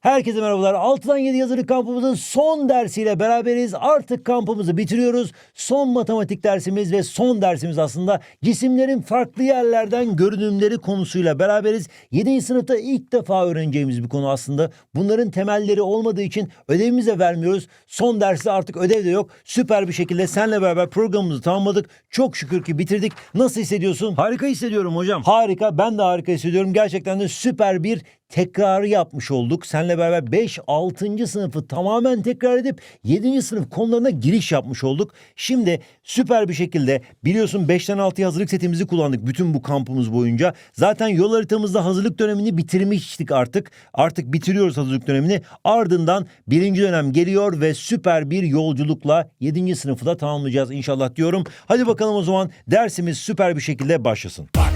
Herkese merhabalar. 6'dan 7 yazılı kampımızın son dersiyle beraberiz. Artık kampımızı bitiriyoruz. Son matematik dersimiz ve son dersimiz aslında cisimlerin farklı yerlerden görünümleri konusuyla beraberiz. 7. sınıfta ilk defa öğreneceğimiz bir konu aslında. Bunların temelleri olmadığı için ödevimizi de vermiyoruz. Son derste artık ödev de yok. Süper bir şekilde seninle beraber programımızı tamamladık. Çok şükür ki bitirdik. Nasıl hissediyorsun? Harika hissediyorum hocam. Harika. Ben de harika hissediyorum. Gerçekten de süper bir tekrarı yapmış olduk. Seninle beraber 5 6. sınıfı tamamen tekrar edip 7. sınıf konularına giriş yapmış olduk. Şimdi süper bir şekilde biliyorsun 5'ten 6'ya hazırlık setimizi kullandık bütün bu kampımız boyunca. Zaten yol haritamızda hazırlık dönemini bitirmiştik artık. Artık bitiriyoruz hazırlık dönemini. Ardından birinci dönem geliyor ve süper bir yolculukla 7. sınıfı da tamamlayacağız inşallah diyorum. Hadi bakalım o zaman dersimiz süper bir şekilde başlasın. Dolmuşta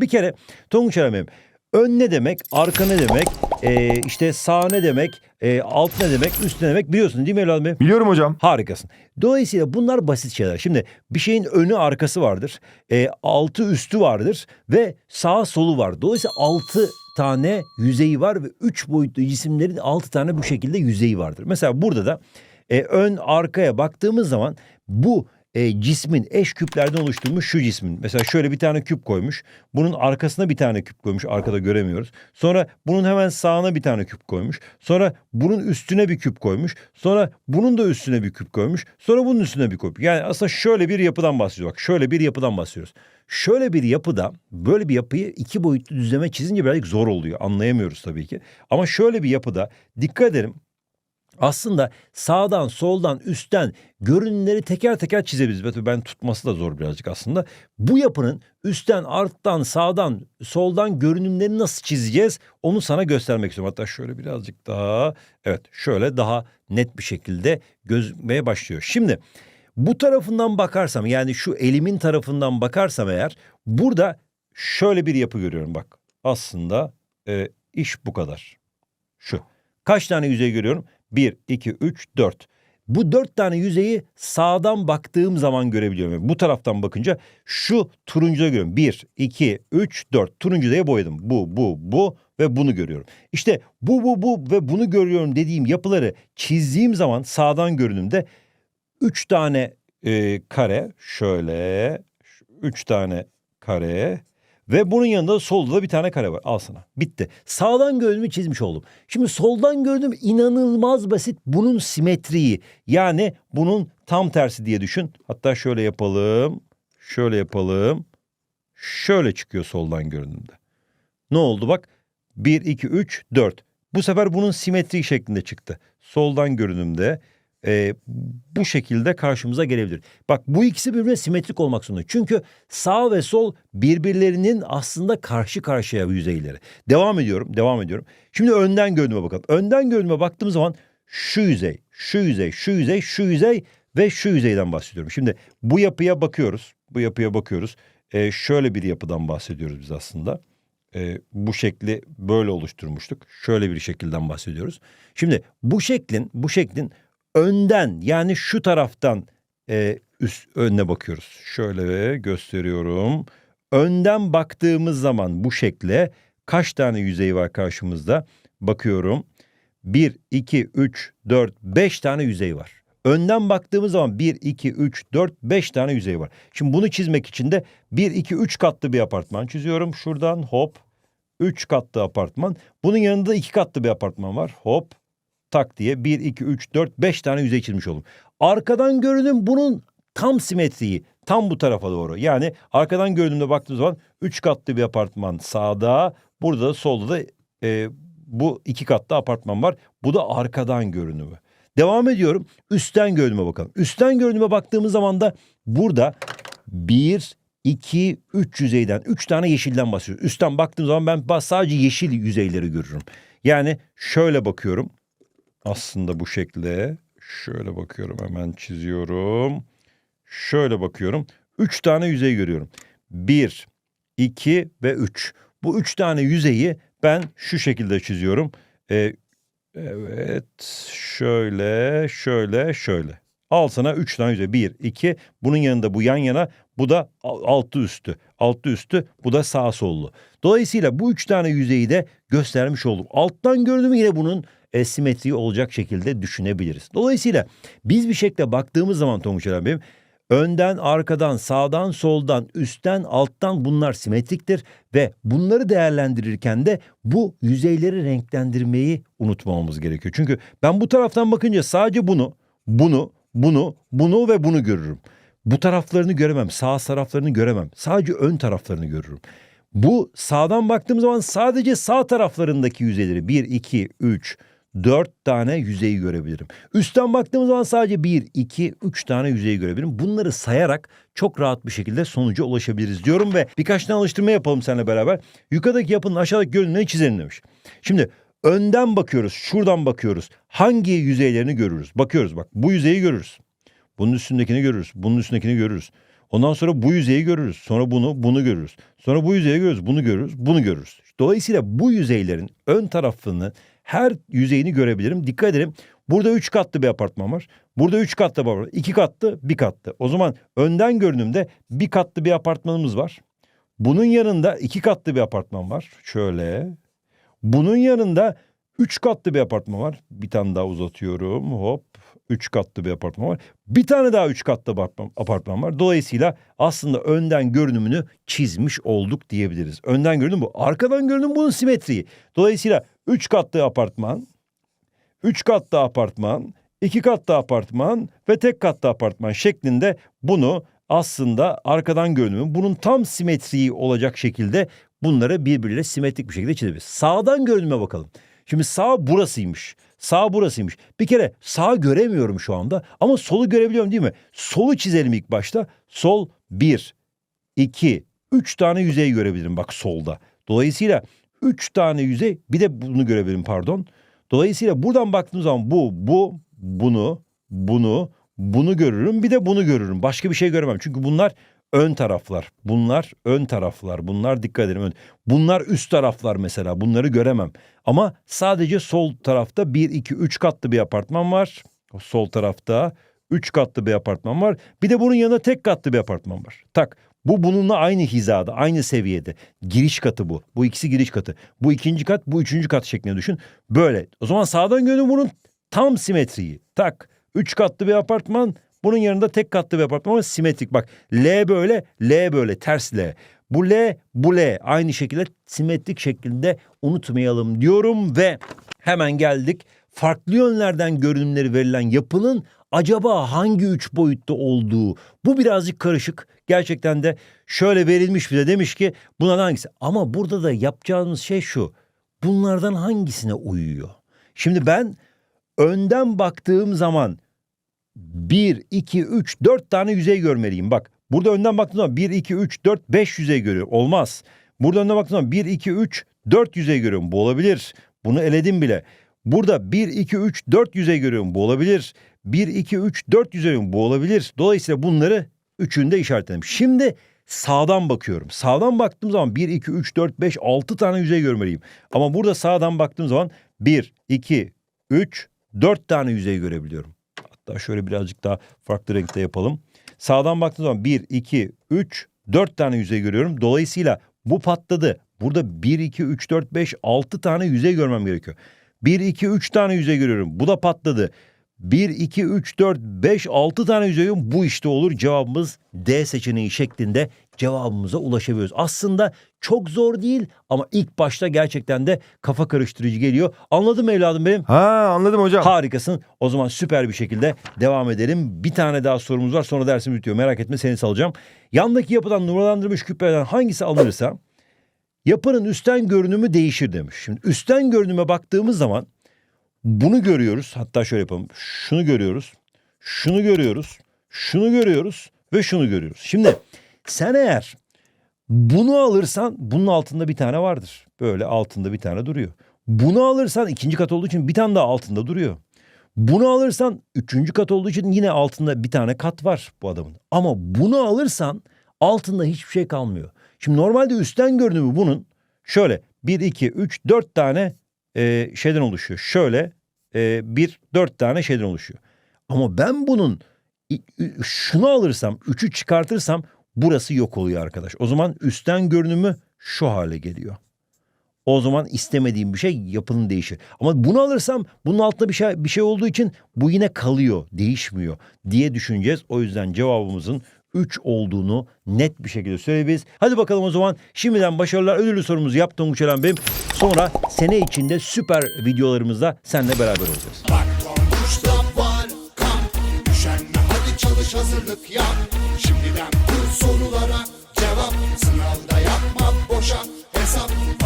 Bir kere Tonguç Erem'im ön ne demek, arka ne demek, ee, işte sağ ne demek, ee, alt ne demek, üst ne demek biliyorsun değil mi Elal Bey? Biliyorum hocam. Harikasın. Dolayısıyla bunlar basit şeyler. Şimdi bir şeyin önü arkası vardır, ee, altı üstü vardır ve sağ solu var. Dolayısıyla altı tane yüzeyi var ve üç boyutlu cisimlerin altı tane bu şekilde yüzeyi vardır. Mesela burada da e, ön arkaya baktığımız zaman bu e, cismin eş küplerden oluşturmuş şu cismin. Mesela şöyle bir tane küp koymuş. Bunun arkasına bir tane küp koymuş. Arkada göremiyoruz. Sonra bunun hemen sağına bir tane küp koymuş. Sonra bunun üstüne bir küp koymuş. Sonra bunun da üstüne bir küp koymuş. Sonra bunun üstüne bir küp. Yani aslında şöyle bir yapıdan bahsediyoruz. Bak şöyle bir yapıdan bahsediyoruz. Şöyle bir yapıda böyle bir yapıyı iki boyutlu düzleme çizince birazcık zor oluyor. Anlayamıyoruz tabii ki. Ama şöyle bir yapıda dikkat edelim aslında sağdan, soldan, üstten görünümleri teker teker çizebiliriz. Ben tutması da zor birazcık aslında. Bu yapının üstten, alttan, sağdan, soldan görünümlerini nasıl çizeceğiz onu sana göstermek istiyorum. Hatta şöyle birazcık daha, evet şöyle daha net bir şekilde gözükmeye başlıyor. Şimdi bu tarafından bakarsam yani şu elimin tarafından bakarsam eğer burada şöyle bir yapı görüyorum bak. Aslında e, iş bu kadar. Şu. Kaç tane yüzey görüyorum? 1, 2, 3, 4. Bu dört tane yüzeyi sağdan baktığım zaman görebiliyorum. Yani bu taraftan bakınca şu turuncuda görüyorum. 1, 2, 3, 4. Turuncudaya boyadım. Bu, bu, bu ve bunu görüyorum. İşte bu, bu, bu ve bunu görüyorum dediğim yapıları çizdiğim zaman sağdan görünümde 3 tane e, kare şöyle 3 tane kare ve bunun yanında solda da bir tane kare var. Al sana. Bitti. Sağdan görünümü çizmiş oldum. Şimdi soldan görünüm inanılmaz basit. Bunun simetriyi yani bunun tam tersi diye düşün. Hatta şöyle yapalım. Şöyle yapalım. Şöyle çıkıyor soldan görünümde. Ne oldu bak? 1, 2, 3, 4. Bu sefer bunun simetri şeklinde çıktı. Soldan görünümde e, bu şekilde karşımıza gelebilir. Bak bu ikisi birbirine simetrik olmak zorunda. Çünkü sağ ve sol birbirlerinin aslında karşı karşıya yüzeyleri. Devam ediyorum, devam ediyorum. Şimdi önden görünüme bakalım. Önden görünüme baktığım zaman şu yüzey, şu yüzey, şu yüzey, şu yüzey ve şu yüzeyden bahsediyorum. Şimdi bu yapıya bakıyoruz. Bu yapıya bakıyoruz. E, şöyle bir yapıdan bahsediyoruz biz aslında. E, bu şekli böyle oluşturmuştuk. Şöyle bir şekilden bahsediyoruz. Şimdi bu şeklin, bu şeklin önden yani şu taraftan e, üst önüne bakıyoruz. Şöyle gösteriyorum. Önden baktığımız zaman bu şekle kaç tane yüzey var karşımızda? Bakıyorum. 1, 2, 3, 4, 5 tane yüzey var. Önden baktığımız zaman 1, 2, 3, 4, 5 tane yüzey var. Şimdi bunu çizmek için de 1, 2, 3 katlı bir apartman çiziyorum. Şuradan hop 3 katlı apartman. Bunun yanında 2 katlı bir apartman var. Hop tak diye 1, 2, 3, 4, 5 tane yüzey çizmiş oldum. Arkadan görünüm bunun tam simetriği. Tam bu tarafa doğru. Yani arkadan görünümde baktığımız zaman 3 katlı bir apartman sağda. Burada da solda da e, bu iki katlı apartman var. Bu da arkadan görünümü. Devam ediyorum. Üstten görünüme bakalım. Üstten görünüme baktığımız zaman da burada 1, 2, 3 yüzeyden 3 tane yeşilden bahsediyoruz. Üstten baktığım zaman ben sadece yeşil yüzeyleri görürüm. Yani şöyle bakıyorum. Aslında bu şekilde şöyle bakıyorum hemen çiziyorum. Şöyle bakıyorum. Üç tane yüzey görüyorum. Bir, iki ve üç. Bu üç tane yüzeyi ben şu şekilde çiziyorum. Ee, evet şöyle şöyle şöyle. Al sana 3 tane yüzey. 1, 2. Bunun yanında bu yan yana. Bu da al- altı üstü. Altı üstü. Bu da sağ sollu. Dolayısıyla bu üç tane yüzeyi de göstermiş olduk. Alttan görünümü yine bunun e, simetri olacak şekilde düşünebiliriz. Dolayısıyla biz bir şekilde baktığımız zaman Tonguç Bey'im önden, arkadan, sağdan, soldan, üstten, alttan bunlar simetriktir ve bunları değerlendirirken de bu yüzeyleri renklendirmeyi unutmamamız gerekiyor. Çünkü ben bu taraftan bakınca sadece bunu, bunu, bunu, bunu ve bunu görürüm. Bu taraflarını göremem, sağ taraflarını göremem. Sadece ön taraflarını görürüm. Bu sağdan baktığım zaman sadece sağ taraflarındaki yüzeyleri 1, 2, 3, 4 tane yüzeyi görebilirim. Üstten baktığım zaman sadece 1, 2, 3 tane yüzeyi görebilirim. Bunları sayarak çok rahat bir şekilde sonuca ulaşabiliriz diyorum ve birkaç tane alıştırma yapalım seninle beraber. Yukarıdaki yapının aşağıdaki görünümlerini çizelim demiş. Şimdi önden bakıyoruz, şuradan bakıyoruz. Hangi yüzeylerini görürüz? Bakıyoruz bak bu yüzeyi görürüz. Bunun üstündekini görürüz. Bunun üstündekini görürüz. Ondan sonra bu yüzeyi görürüz. Sonra bunu, bunu görürüz. Sonra bu yüzeyi görürüz. Bunu görürüz. Bunu görürüz. Dolayısıyla bu yüzeylerin ön tarafını her yüzeyini görebilirim. Dikkat edelim. Burada üç katlı bir apartman var. Burada üç katlı bir apartman. iki katlı, bir katlı. O zaman önden görünümde bir katlı bir apartmanımız var. Bunun yanında iki katlı bir apartman var. Şöyle. Bunun yanında üç katlı bir apartman var. Bir tane daha uzatıyorum. Hop. Üç katlı bir apartman var. Bir tane daha üç katlı apartman, var. Dolayısıyla aslında önden görünümünü çizmiş olduk diyebiliriz. Önden görünüm bu. Arkadan görünüm bunun simetriği. Dolayısıyla üç katlı apartman, üç katlı apartman, iki katlı apartman ve tek katlı apartman şeklinde bunu aslında arkadan görünümü bunun tam simetriği olacak şekilde bunları birbiriyle simetrik bir şekilde çizebiliriz. Sağdan görünüme bakalım. Şimdi sağ burasıymış. Sağ burasıymış. Bir kere sağ göremiyorum şu anda ama solu görebiliyorum değil mi? Solu çizelim ilk başta. Sol 1, 2, 3 tane yüzey görebilirim bak solda. Dolayısıyla 3 tane yüzey bir de bunu görebilirim pardon. Dolayısıyla buradan baktığım zaman bu, bu, bunu, bunu, bunu görürüm. Bir de bunu görürüm. Başka bir şey göremem. Çünkü bunlar ön taraflar. Bunlar ön taraflar. Bunlar dikkat edelim. Bunlar üst taraflar mesela. Bunları göremem. Ama sadece sol tarafta 1, 2, 3 katlı bir apartman var. Sol tarafta 3 katlı bir apartman var. Bir de bunun yanında tek katlı bir apartman var. Tak. Bu bununla aynı hizada, aynı seviyede. Giriş katı bu. Bu ikisi giriş katı. Bu ikinci kat, bu üçüncü kat şeklinde düşün. Böyle. O zaman sağdan görünüm bunun tam simetriği. Tak. Üç katlı bir apartman. Bunun yanında tek katlı bir apartman ama simetrik. Bak L böyle, L böyle, ters L. Bu L, bu L. Aynı şekilde simetrik şeklinde unutmayalım diyorum ve hemen geldik. Farklı yönlerden görünümleri verilen yapının acaba hangi üç boyutta olduğu. Bu birazcık karışık. Gerçekten de şöyle verilmiş bize demiş ki buna hangisi? Ama burada da yapacağımız şey şu. Bunlardan hangisine uyuyor? Şimdi ben önden baktığım zaman 1, 2, 3, 4 tane yüzey görmeliyim. Bak burada önden baktığım zaman 1, 2, 3, 4, 5 yüzey görüyorum. Olmaz. Burada önden baktığım zaman 1, 2, 3, 4 yüzey görüyorum. Bu olabilir. Bunu eledim bile. Burada 1, 2, 3, 4 yüzey görüyorum. Bu olabilir. 1, 2, 3, 4 yüzey görüyorum. Bu olabilir. Dolayısıyla bunları üçünü de işaretledim. Şimdi sağdan bakıyorum. Sağdan baktığım zaman 1, 2, 3, 4, 5, 6 tane yüzey görmeliyim. Ama burada sağdan baktığım zaman 1, 2, 3, 4 tane yüzey görebiliyorum. Hatta şöyle birazcık daha farklı renkte yapalım. Sağdan baktığım zaman 1, 2, 3, 4 tane yüzey görüyorum. Dolayısıyla bu patladı. Burada 1, 2, 3, 4, 5, 6 tane yüzey görmem gerekiyor. 1, 2, 3 tane yüzey görüyorum. Bu da patladı. 1, 2, 3, 4, 5, 6 tane yüzey. Bu işte olur. Cevabımız D seçeneği şeklinde cevabımıza ulaşabiliyoruz. Aslında çok zor değil ama ilk başta gerçekten de kafa karıştırıcı geliyor. Anladın mı evladım benim? Ha anladım hocam. Harikasın. O zaman süper bir şekilde devam edelim. Bir tane daha sorumuz var sonra dersim bitiyor. Merak etme seni salacağım. Yandaki yapıdan numaralandırılmış küplerden hangisi alınırsa yapının üstten görünümü değişir demiş. Şimdi üstten görünüme baktığımız zaman bunu görüyoruz. Hatta şöyle yapalım. Şunu görüyoruz. Şunu görüyoruz. Şunu görüyoruz ve şunu görüyoruz. Şimdi sen eğer bunu alırsan bunun altında bir tane vardır. Böyle altında bir tane duruyor. Bunu alırsan ikinci kat olduğu için bir tane daha altında duruyor. Bunu alırsan üçüncü kat olduğu için yine altında bir tane kat var bu adamın. Ama bunu alırsan altında hiçbir şey kalmıyor. Şimdi normalde üstten görünümü bunun şöyle 1, 2, 3, 4 tane e, şeyden oluşuyor. Şöyle e, bir, dört tane şeyden oluşuyor. Ama ben bunun Şunu alırsam, 3'ü çıkartırsam burası yok oluyor arkadaş. O zaman üstten görünümü şu hale geliyor. O zaman istemediğim bir şey yapının değişir. Ama bunu alırsam bunun altında bir şey bir şey olduğu için bu yine kalıyor, değişmiyor diye düşüneceğiz. O yüzden cevabımızın 3 olduğunu net bir şekilde söyleyebiliriz. Hadi bakalım o zaman şimdiden başarılar. Ödüllü sorumuzu yaptım Uçaran Bey'im. Sonra sene içinde süper videolarımızda seninle beraber olacağız. Bak var kamp Üşenme hadi çalış hazırlık yap Şimdiden sorulara cevap. Sınavda yapma boşa hesap.